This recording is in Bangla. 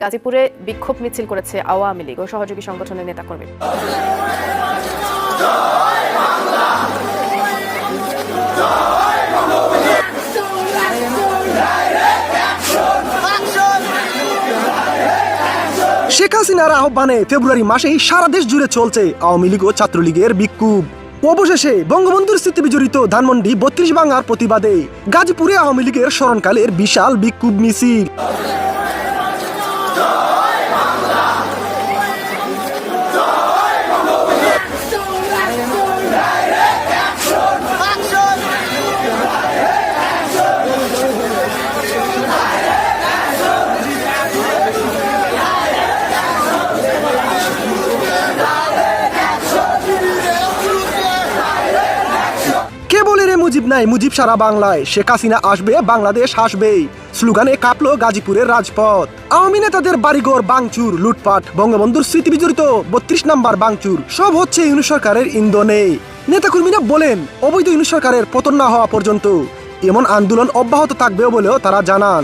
গাজীপুরে বিক্ষোভ মিছিল করেছে আওয়ামী লীগ ও সহযোগী সংগঠনের নেতাকর্মী। শেখ হাসিনার আহ্বানে ফেব্রুয়ারি মাসেই সারা দেশ জুড়ে চলছে আওয়ামী লীগ ও ছাত্রলীগের বিক্ষোভ। অবশেষে বঙ্গবন্ধুর স্মৃতি বিজড়িত ধানমন্ডি বত্রিশ বাংলার প্রতিবাদে গাজীপুরে আওয়ামী লীগের স্মরণকালের বিশাল বিক্ষোভ মিছিল। 더 মুজিব নাই, মুজিব সারা বাংলায়। শেখ হাসিনা আসবে, বাংলাদেশ হাসবে স্লোগানে কাঁপলো গাজীপুরের রাজপথ। আওয়ামী নেতাদের বাড়িঘর বাংচুর, লুটপাট, বঙ্গবন্ধুর স্মৃতি বিজড়িত বত্রিশ নাম্বার বাংচুর। সব হচ্ছে ইউনু সরকারের ইন্ধনে। নেতাকর্মীরা বলেন, অবৈধ ইউনু সরকারের পতন না হওয়া পর্যন্ত এমন আন্দোলন অব্যাহত থাকবে বলেও তারা জানান।